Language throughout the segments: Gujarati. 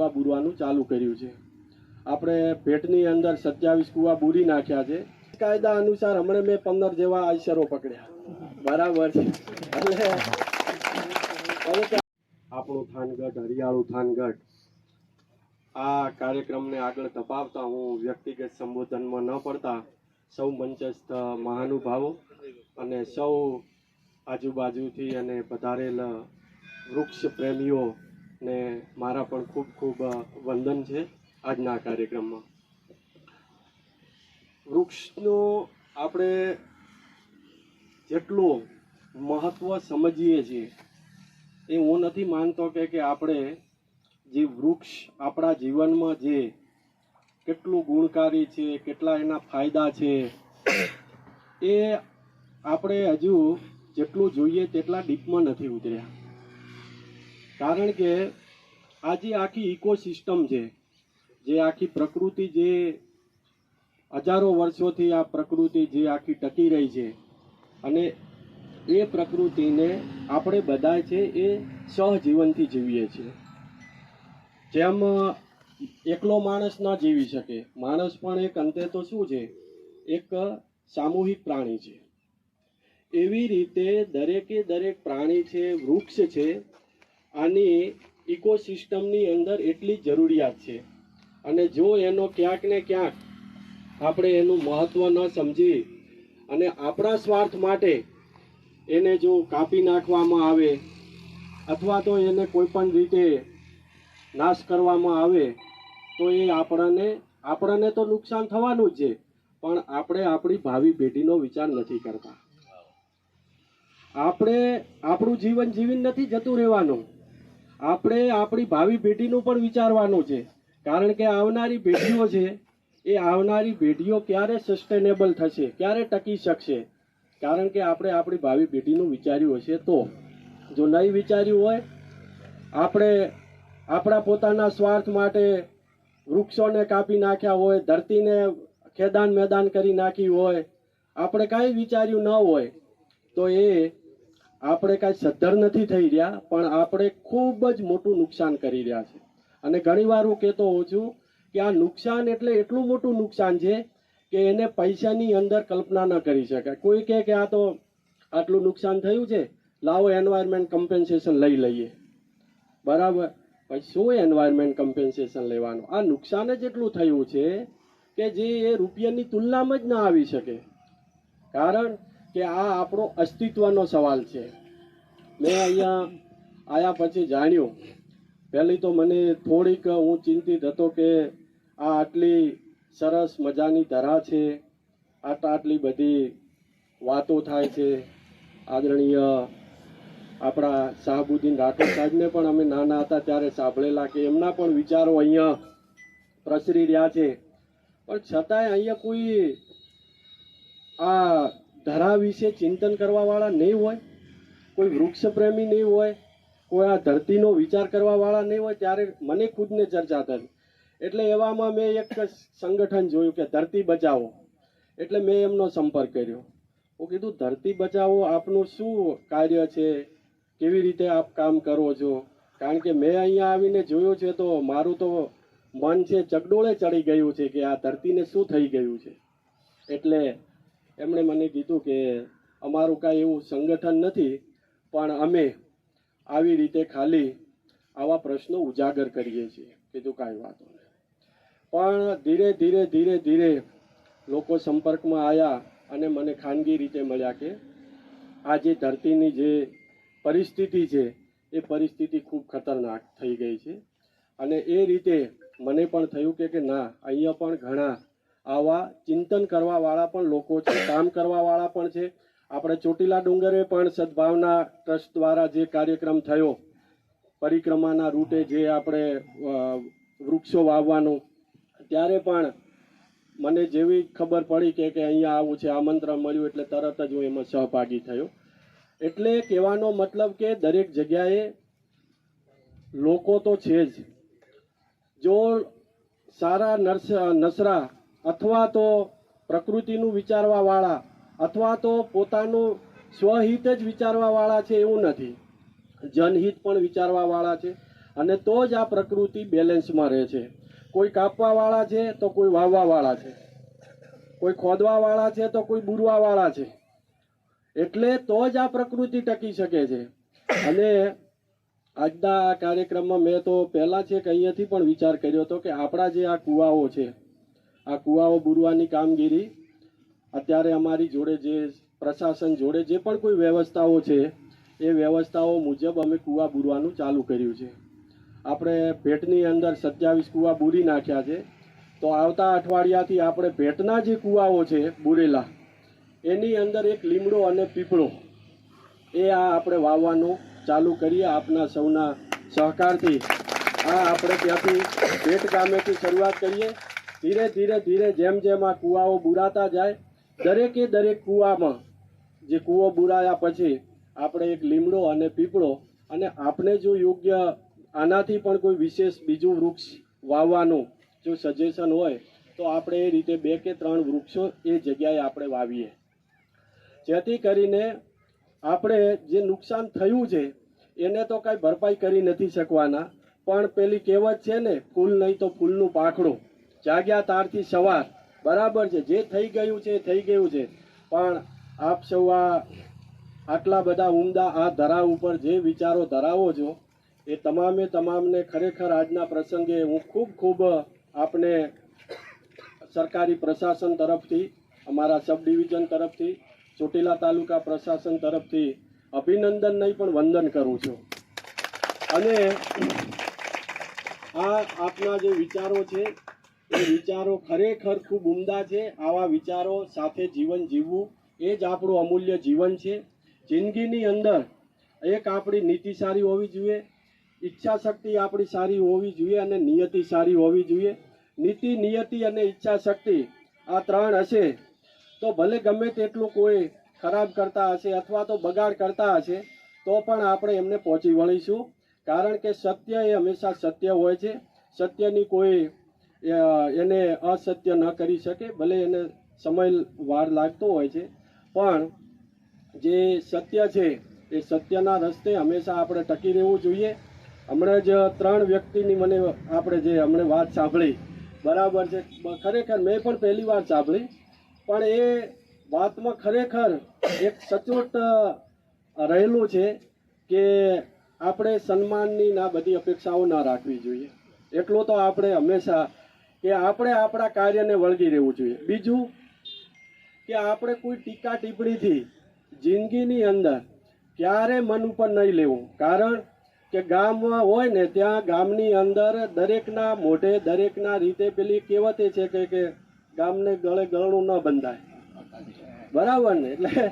કૂવા બૂરવાનું ચાલુ કર્યું છે. આપણે ભેટની અંદર સત્યાવીસ કૂવા બૂરી નાખ્યા છે. કાયદા અનુસાર હમણાં મેં પંદર જેવા આઈસરો પકડ્યા. બરાબર છે. આપણું થાનગઢ, હરિયાળું થાનગઢ. આ કાર્યક્રમને આગળ ધપાવતા હું વ્યક્તિગત સંબોધનમાં ન પડતા સૌ મંચસ્થ મહાનુભાવો અને સૌ આજુબાજુથી અને વધારેલ વૃક્ષ પ્રેમીઓને મારા પણ ખૂબ ખૂબ વંદન છે આજના કાર્યક્રમમાં. વૃક્ષનું આપણે જેટલું મહત્વ સમજીએ છીએ, એ હું નથી માનતો કે કે આપણે જે વૃક્ષ આપણા જીવનમાં જે કેટલું ગુણકારી છે, કેટલા એના ફાયદા છે, એ આપણે હજુ જેટલું જોઈએ તેટલા ડીપમાં નથી ઉતર્યા. કારણ કે આ જે આખી ઇકોસિસ્ટમ છે, જે આખી પ્રકૃતિ જે હજારો વર્ષોથી આ પ્રકૃતિ જે આખી ટકી રહી છે અને એ પ્રકૃતિને આપણે બધા છે એ સહજીવનથી જીવીએ છીએ. જેમ એકલો માણસ ના જીવી શકે, માણસ પણ એક અંતે તો શું છે, એક સામૂહિક પ્રાણી છે. એવી રીતે દરેકે દરેક પ્રાણી છે, વૃક્ષ છે આની ઇકોસિસ્ટમની અંદર એટલી જરૂરિયાત છે. અને જો એનો ક્યાંક ને ક્યાંક આપણે એનું મહત્ત્વ ન સમજી અને આપણા સ્વાર્થ માટે એને જો કાપી નાખવામાં આવે અથવા તો એને કોઈ પણ રીતે નાશ કરવામાં આવે, તો એ આપણને આપણને તો નુકસાન થવાનું જ છે, પણ આપણે આપણી ભાવિ પેઢીનો વિચાર નથી કરતા. આપણે, આપણું જીવન જીવીને નથી જતું રહેવાનું. આપણે આપણી ભાવિ પેઢીનું પણ વિચારવાનું છે. કારણ કે આવનારી પેઢીઓ છે, એ આવનારી પેઢીઓ ક્યારે સસ્ટેનેબલ થશે, ક્યારે ટકી શકશે? કારણ કે આપણે આપણી ભાવિ પેઢીનું વિચાર્યું હશે તો. જો નહીં વિચાર્યું હોય, આપણે આપણા પોતાના સ્વાર્થ માટે વૃક્ષોને કાપી નાખ્યા હોય, ધરતીને ખેદાન મેદાન કરી નાખી હોય, આપણે કાંઈ વિચાર્યું ન હોય, તો એ આપણે કાંઈ સદ્ધર નથી થઈ રહ્યા, પણ આપણે ખૂબ જ મોટું નુકસાન કરી રહ્યા છે. અને ઘણીવાર હું કહેતો હોઉં છું કે આ નુકસાન એટલે એટલું મોટું નુકસાન છે કે એને પૈસાની અંદર કલ્પના ન કરી શકાય. કોઈ કહે કે આ તો આટલું નુકસાન થયું છે, લાવો એન્વાયરમેન્ટ કમ્પેન્સેશન લઈ લઈએ. બરાબર? પછી શું એન્વાયરમેન્ટ કમ્પેન્સેશન લેવાનું? આ નુકસાન જ એટલું થયું છે કે જે એ રૂપિયાની તુલનામાં જ ના આવી શકે. કારણ કે આ આપણો અસ્તિત્વનો સવાલ છે. મેં અહીંયા આયા પછી જાણ્યું. પહેલી તો મને થોડીક હું ચિંતિત હતો કે આ આટલી સરસ મજાની ધરા છે આટલા આટલી બધી વાતો થાય છે. આદરણીય આપણા શાહબુદ્દીન રાઠોડ સાહેબને પણ અમે નાના હતા ત્યારે સાંભળેલા કે એમના પણ વિચારો અહીંયા પ્રસરી રહ્યા છે. પણ છતાંય અહીંયા કોઈ આ ધરા વિશે ચિંતન કરવાવાળા નહીં હોય, કોઈ વૃક્ષ પ્રેમી નહીં હોય, કોઈ આ ધરતીનો વિચાર કરવાવાળા નહીં હોય, ત્યારે મને ખુદને ચર્ચા થઈ એટલે એવામાં મેં એક સંગઠન જોયું કે ધરતી બચાવો. એટલે મેં એમનો સંપર્ક કર્યો. હું કીધું, ધરતી બચાવો, આપનું શું કાર્ય છે? કેવી રીતે આપ કામ કરો છો? કારણ કે મેં અહીંયા આવીને જોયું છે તો મારું તો મન છે ચગડોળે ચડી ગયું છે કે આ ધરતીને શું થઈ ગયું છે? એટલે એમણે મને કીધું કે અમારું કાંઈ એવું સંગઠન નથી, પણ અમે આવી રીતે ખાલી આવા પ્રશ્નો ઉજાગર કરીએ છીએ. કીધું કાંઈ વાંધો નહીં. પણ ધીરે ધીરે ધીરે ધીરે લોકો સંપર્કમાં આવ્યા અને મને ખાનગી રીતે મળ્યા કે આ જે ધરતીની જે પરિસ્થિતિ છે, એ પરિસ્થિતિ ખૂબ ખતરનાક થઈ ગઈ છે. અને એ રીતે મને પણ થયું કે ના, અહીંયા પણ ઘણા આવા ચિંતન કરવાવાળા પણ લોકો છે, કામ કરવાવાળા પણ છે. આપણે ચોટીલા ડુંગરે પણ સદભાવના ટ્રસ્ટ દ્વારા જે કાર્યક્રમ થયો, પરિક્રમાના રૂટે જે આપણે વૃક્ષો વાવવાનું, ત્યારે પણ મને જેવી ખબર પડી કે કે અહીંયા આવું છે આમંત્રણ મળ્યું એટલે તરત જ હું એમાં સહભાગી થયો. એટલે કહેવાનો મતલબ કે દરેક જગ્યાએ લોકો તો છે જ. જો સારા નર્સ, નસરા અથવા તો પ્રકૃતિનું વિચારવાવાળા, અથવા તો પોતાનું સ્વહિત જ વિચારવાવાળા છે એવું નથી. જનહિત પણ વિચારવાવાળા છે અને તો જ આ પ્રકૃતિ બેલેન્સમાં રહે છે. કોઈ કાપવાવાળા છે તો કોઈ વાવવાવાળા છે. કોઈ ખોદવાવાળા છે તો કોઈ બુરવાવાળા છે. એટલે તો જ આ પ્રકૃતિ ટકી શકે છે. અને આજના આ કાર્યક્રમમાં મેં તો પહેલાં છે કે અહીંયાથી પણ વિચાર કર્યો હતો કે આપણા જે આ કુવાઓ છે આ કુવાઓ બુરવાની કામગીરી, અત્યારે અમારી જોડે જે પ્રશાસન જોડે જે પણ કોઈ વ્યવસ્થાઓ છે, એ વ્યવસ્થાઓ મુજબ અમે કુવા બુરવાનું ચાલુ કર્યું છે. આપણે ભેટની અંદર સત્યાવીસ કુવા બુરી નાખ્યા છે. તો આવતા અઠવાડિયાથી આપણે ભેટના જે કુવાઓ છે, બુરેલા, એની અંદર એક લીમડો અને પીપળો, એ આ આપણે વાવવાનું ચાલુ કરીએ આપના સૌના સહકારથી. આ આપણે ત્યાંથી ભેટ ગામેથી શરૂઆત કરીએ. ધીરે ધીરે ધીરે જેમ જેમ આ કૂવાઓ બુરાતા જાય, દરેકે દરેક કૂવામાં જે કૂવો બુરાયા પછી આપણે એક લીમડો અને પીપળો અને આપણે જો યોગ્ય આનાથી પણ કોઈ વિશેષ બીજું વૃક્ષ વાવવાનું જો સજેશન હોય, તો આપણે એ રીતે બે કે ત્રણ વૃક્ષો એ જગ્યાએ આપણે વાવીએ. જેથી કરીને આપણે જે નુકસાન થયું છે, એને તો કાંઈ ભરપાઈ કરી નથી શકવાના. પણ પેલી કહેવત છે ને, ફૂલ નહીં તો ફૂલનું પાખડું. જાગ્યા તારથી સવાર. બરાબર છે. જે થઈ ગયું છે થઈ ગયું છે. પણ આપ સૌ આટલા બધા ઉમદા આ ધરાવ ઉપર જે વિચારો ધરાવો છો, એ તમામે તમામને ખરેખર આજના પ્રસંગે હું ખૂબ ખૂબ આપને સરકારી પ્રશાસન તરફથી, અમારા સબ ડિવિઝન તરફથી, ચોટીલા તાલુકા પ્રશાસન તરફથી અભિનંદન નહીં, પણ વંદન કરું છું. અને આ આપના જે વિચારો છે વિચારો ખરેખર ખૂબ ઉમદા છે. આવા વિચારો સાથે જીવન જીવવું એ જ આપણું અમૂલ્ય જીવન છે. જિંદગીની અંદર એક આપણી નીતિ સારી હોવી જોઈએ ઈચ્છા શક્તિ આપણી સારી હોવી જોઈએ અને નિયતિ સારી હોવી જોઈએ. નીતિ, નિયતિ અને ઈચ્છા શક્તિ આ ત્રણ હશે તો ભલે ગમે તેટલું કોઈ ખરાબ કરતા હશે અથવા તો બગાડ કરતા હશે તો પણ આપણે એમને પહોંચી વળીશું. કારણ કે સત્ય એ હંમેશા સત્ય હોય છે. સત્યની કોઈ એને અસત્ય ન કરી શકે, ભલે એને સમય વાર લાગતો હોય છે. પણ જે સત્ય છે, એ સત્યના રસ્તે હંમેશા આપણે ટકી રહેવું જોઈએ. હમણાં જ ત્રણ વ્યક્તિની મને આપણે જે હમણાં વાત સાંભળી. બરાબર છે. ખરેખર મેં પણ પહેલી વાર સાંભળી. પણ એ વાતમાં ખરેખર એક સચોટ રહેલું છે કે આપણે સન્માનની ના બધી અપેક્ષાઓ ના રાખવી જોઈએ. એટલું તો આપણે હંમેશા કે આપણે આપણા કાર્યને વળગી રહેવું જોઈએ. બીજું કે આપણે કોઈ ટીકા ટિપ્પણીથી જિંદગીની અંદર ક્યારે મન ઉપર નહીં લેવું. કારણ કે ગામમાં હોય ને ત્યાં ગામની અંદર દરેકના મોઢે દરેકના રીતે પેલી કહેવતે છે કે ગામને ગળે ગળણું ન બંધાય. બરાબર ને? એટલે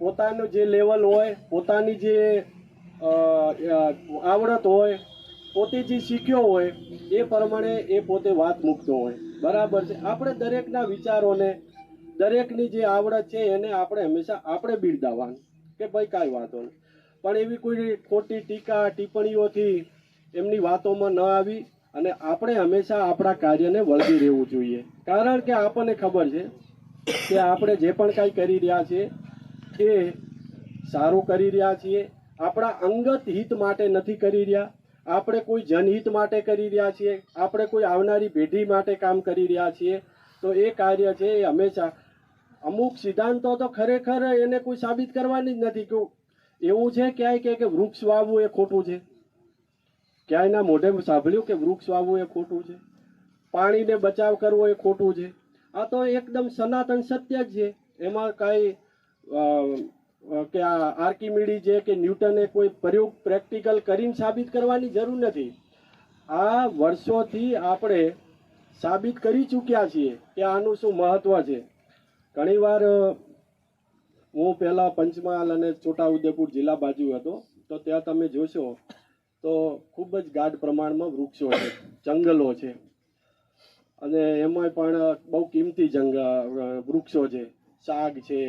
પોતાનું જે લેવલ હોય, પોતાની જે આવડત હોય પોતે જે શીખ્યો હોય, એ પ્રમાણે એ પોતે વાત મૂકતો હોય. બરાબર છે? આપણે દરેકના વિચારોને, દરેકની જે આવડત છે, એને આપણે હંમેશા આપણે બિરદાવવાનું. કે ભાઈ કાંઈ વાંધો નહીં. પણ એવી કોઈ ખોટી ટીકા, ટિપ્પણીઓથી એમની વાતોમાં ન આવી અને આપણે હંમેશા આપણા કાર્યને વળગી રહેવું જોઈએ. કારણ કે આપણને ખબર છે કે આપણે જે પણ કાંઈ કરી રહ્યા છીએ, એ સારું કરી રહ્યા છીએ. આપણા અંગત હિત માટે નથી કરી રહ્યા. આપણે કોઈ જનહિત માટે કરી રહ્યા છીએ, આપણે કોઈ આવનારી પેઢી માટે કામ કરી રહ્યા છીએ, તો એ કાર્ય છે એ હંમેશા. અમુક સિદ્ધાંતો તો ખરેખર એને કોઈ સાબિત કરવાની જ નથી, કે એવું છે ક્યાંય કે વૃક્ષ વાવવું એ ખોટું છે. ક્યાંયના મોઢે સાંભળ્યું કે વૃક્ષ વાવવું એ ખોટું છે. પાણીને બચાવ કરવો એ ખોટું છે. આ તો એકદમ સનાતન સત્ય જ છે. એમાં કાંઈ કે આ આર્કિમિડી છે કે ન્યૂટને કોઈ પ્રયોગ પ્રેક્ટિકલ કરીને સાબિત કરવાની જરૂર નથી. આ વર્ષોથી આપણે સાબિત કરી ચૂક્યા છીએ કે આનું શું મહત્વ છે. ઘણીવાર હું પહેલાં પંચમહાલ અને છોટાઉદેપુર જિલ્લા બાજુ હતો, તો ત્યાં તમે જોશો, તો ખૂબ જ ગાઢ પ્રમાણમાં વૃક્ષો છે, જંગલો છે. અને એમાંય પણ બહુ કિંમતી જંગ વૃક્ષો છે. શાક છે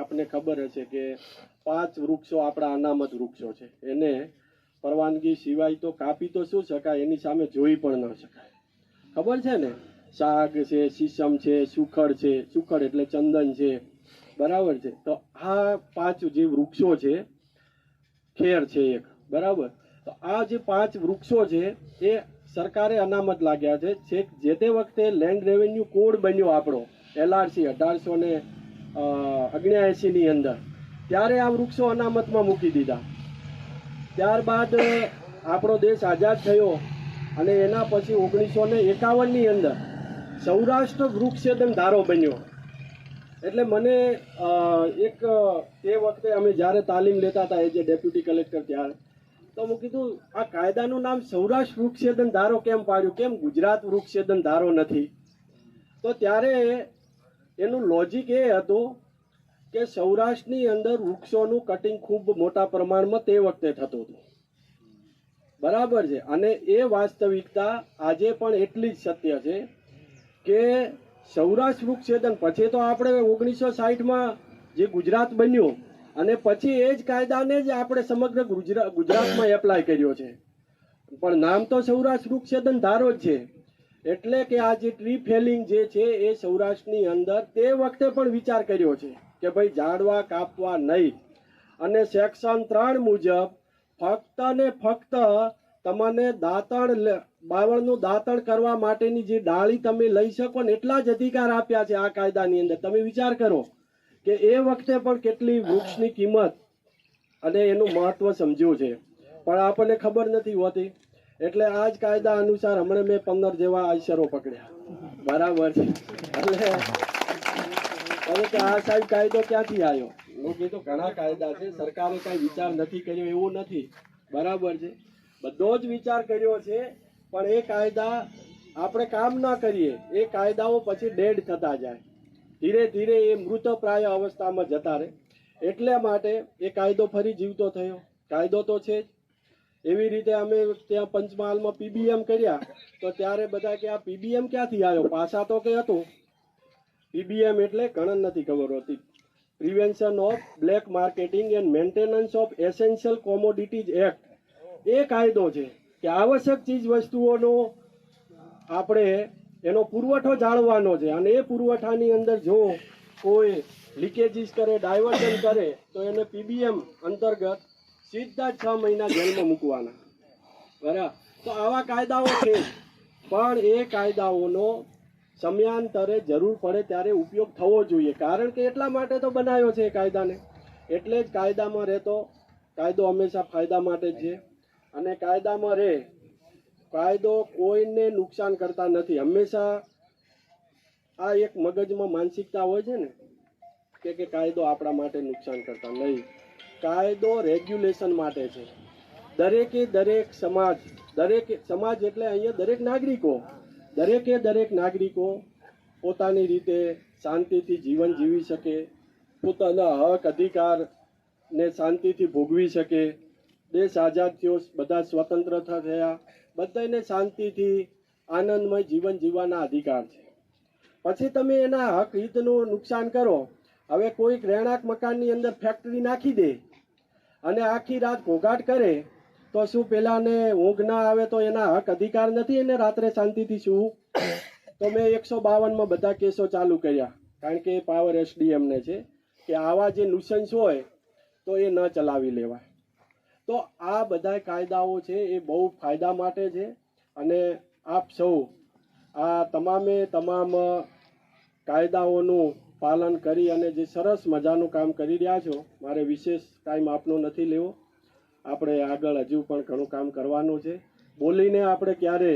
આપને ખબર હશે કે પાંચ વૃક્ષો આપણા અનામત વૃક્ષો છે. એને પરવાનગી સિવાય તો કાપી તો શું શકાય? એની સામે જોઈ પણ ન શકાય. ખબર છે ને? શાક છે, શીશમ છે, સુખડ છે. સુખડ એટલે ચંદન છે. બરાબર છે? તો આ પાંચ જે વૃક્ષો છે, ખેર છે એક. બરાબર? તો આ જે પાંચ વૃક્ષો છે, એ સરકારે અનામત લાગ્યા છે. જે તે વખતે લેન્ડ રેવન્યુ કોડ બન્યો આપણો એલઆરસી અઢારસો ને ની અંદર. ત્યારે આ વૃક્ષો અનામતમાં મૂકી દીધા. ત્યારબાદ આપણો દેશ આઝાદ થયો અને એના પછી ઓગણીસો ને એકાવનની અંદર સૌરાષ્ટ્ર વૃક્ષેદન ધારો બન્યો. એટલે મને એક તે વખતે અમે જ્યારે તાલીમ લેતા હતા એ જે ડેપ્યુટી કલેક્ટર ત્યારે, તો હું કીધું, આ કાયદાનું નામ સૌરાષ્ટ્ર વૃક્ષેદન ધારો કેમ પાડ્યું? કેમ ગુજરાત વૃક્ષેદન ધારો નથી? તો ત્યારે એનું લોજિક એ હતું કે સૌરાષ્ટ્રની અંદર વૃક્ષોનું કટિંગ ખૂબ મોટા પ્રમાણમાં તે વખતે થતું હતું. બરાબર છે. અને એ વાસ્તવિકતા આજે પણ એટલી જ સત્ય છે કે સૌરાષ્ટ્ર વૃક્ષેદન પછી તો આપણે ઓગણીસો સાહીઠમાં જે ગુજરાત બન્યું, અને પછી એ જ કાયદાને જ આપણે સમગ્ર ગુજરાત, ગુજરાતમાં એપ્લાય કર્યો છે. પણ નામ તો સૌરાષ્ટ્ર વૃક્ષેદન ધારો જ છે. એટલે કે આ જે ટ્રી ફેલિંગ જે છે એ સૌરાષ્ટ્રની અંદર તે વખતે પણ વિચાર કર્યો છે કે ભાઈ ઝાડવા કાપવા નહીં. અને સેક્શન ત્રણ મુજબ ફક્ત ને ફક્ત તમને દાંતણ બાવળનું દાંતણ કરવા માટેની જે ડાળી તમે લઈ શકો ને એટલા જ અધિકાર આપ્યા છે આ કાયદાની અંદર. તમે વિચાર કરો કે એ વખતે પણ કેટલી વૃક્ષની કિંમત અને એનું મહત્વ સમજ્યું છે. પણ આપણને ખબર નથી હોતી. એટલે આ જ કાયદા અનુસાર હમણાં મેં પંદર જેવા આઈસરો પકડ્યા. બરાબર છે. એટલે હવે કે આ સાહેબ કાયદો ક્યાંથી આવ્યો? મેં કીધું ઘણા કાયદા છે, સરકારે કાંઈ વિચાર નથી કર્યો, એવું નથી. બરાબર છે. બધો જ વિચાર કર્યો છે, પણ એ કાયદા આપણે કામ ના કરીએ. એ કાયદાઓ પછી ડેડ થતા જાય. ધીરે ધીરે એ મૃતપ્રાય અવસ્થામાં જતા રહે. એટલે માટે એ કાયદો ફરી જીવતો થયો. કાયદો તો છે જ. એવી રીતે અમે ત્યાં પંચમહાલમાં પીબીએમ કર્યા, તો ત્યારે બધા કે આ પીબીએમ ક્યાંથી આવ્યો? પાછા તો કે હતું. પીબીએમ એટલે ઘણા નથી ખબર હોતી. Prevention of black marketing and maintenance of essential commodities act એ કાયદો છે કે આવશ્યક ચીજ વસ્તુઓનો આપણે એનો પુરવઠો જાળવવાનો છે. અને એ પુરવઠાની અંદર જો કોઈ લીકેજીસ કરે ડાયવર્ઝન કરે, તો એને પીબીએમ અંતર્ગત સીધા છ મહિના જેલમાં મૂકવાના. બરાબર તો આવા કાયદાઓ છે. પણ એ કાયદાઓનો સમયાંતરે જરૂર પડે ત્યારે ઉપયોગ થવો જોઈએ. કારણ કે એટલા માટે તો બનાવ્યો છે એ કાયદાને. એટલે જ કાયદામાં રહેતો કાયદો હંમેશા ફાયદા માટે છે. અને કાયદામાં રહે. કાયદો કોઈને નુકસાન કરતા નથી. હંમેશા આ એક મગજમાં માનસિકતા હોય છે ને કે કાયદો આપણા માટે નુકસાન કરતા નહીં. કાયદો રેગ્યુલેશન માટે છે. દરેકે દરેક સમાજ દરેક સમાજ એટલે અહીંયા દરેક નાગરિકો, દરેકે દરેક નાગરિકો પોતાની રીતે શાંતિથી જીવન જીવી શકે, પોતાના હક અધિકારને શાંતિથી ભોગવી શકે. દેશ આઝાદ થયો, બધા સ્વતંત્ર થયા બધાને શાંતિથી આનંદમય જીવન જીવવાના અધિકાર છે. પછી તમે એના હક હિતનું નુકસાન કરો. હવે કોઈક રહેણાંક મકાનની અંદર ફેક્ટરી નાખી દે. અને આખી રાત ઘોઘાટ કરે, તો શું પેલાને ઊંઘ ના આવે તો એના હક અધિકાર નથી એને રાત્રે શાંતિથી શું? તો મેં એકસો બાવનમાં બધા કેસો ચાલુ કર્યા. કારણ કે પાવર એસડીએમને છે, કે આવા જે નુસન્સ હોય, તો એ ન ચલાવી લેવાય. તો આ બધા કાયદાઓ છે, એ બહુ ફાયદા માટે છે. અને આપ સૌ આ તમામે તમામ કાયદાઓનું પાલન કરી અને જે સરસ મજાનું કામ કરી રહ્યા છો, મારે વિશેષ ટાઈમ આપનો નથી લેવો. આપણે આગળ હજુ પણ ઘણું કામ કરવાનું છે. બોલીને આપણે ક્યારે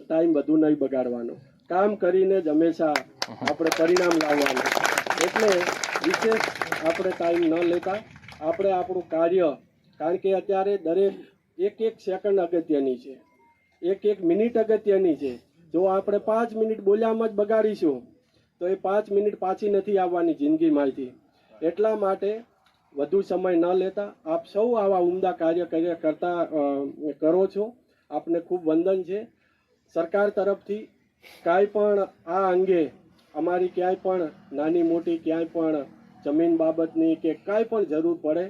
ટાઈમ વધુ નહીં બગાડવાનો. કામ કરીને જ હંમેશા આપણે પરિણામ લાવવાનું. એટલે વિશેષ આપણે ટાઈમ ન લેતા. આપણે આપણું કાર્ય, કારણ કે અત્યારે દરેક એક એક સેકન્ડ અગત્યની છે. એક એક મિનિટ અગત્યની છે. જો આપણે પાંચ મિનિટ બોલ્યામાં જ બગાડીશું તો એ પાંચ મિનિટ પાછી નથી આવવાની જિંદગીમાંથી. એટલા માટે વધુ સમય ન લેતા આપ સૌ આવા ઉમદા કાર્ય કર્યા કરતા કરો છો. આપને ખૂબ વંદન છે. સરકાર તરફથી કાંઈ પણ આ અંગે અમારી ક્યાંય પણ નાની મોટી ક્યાંય પણ જમીન બાબતની કે કાંઈ પણ જરૂર પડે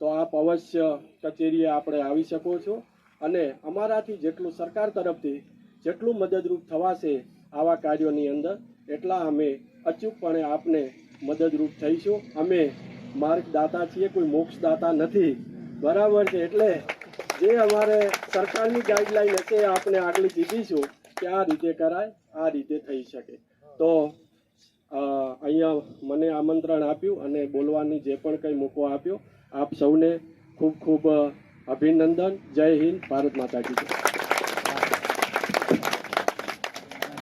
તો આપ અવશ્ય કચેરીએ આપણે આવી શકો છો. અને અમારાથી જેટલું સરકાર તરફથી જેટલું મદદરૂપ થવાશે આવા કાર્યોની અંદર એટલા અમે અચૂકપણે આપને મદદરૂપ થઈશું. અમે માર્ગદાતા છીએ, કોઈ મોક્ષદાતા નથી. બરાબર છે, એટલે જે અમારે સરકારની ગાઈડલાઈન હશે એ આપણે આગળ દીધીશું કે આ રીતે કરાય, આ રીતે થઈ શકે. તો અહીંયા મને આમંત્રણ આપ્યું અને બોલવાની જે પણ કંઈ મોકો આપ્યો, આપ સૌને ખૂબ ખૂબ અભિનંદન. જય હિન્દ, ભારત માતા કી જય.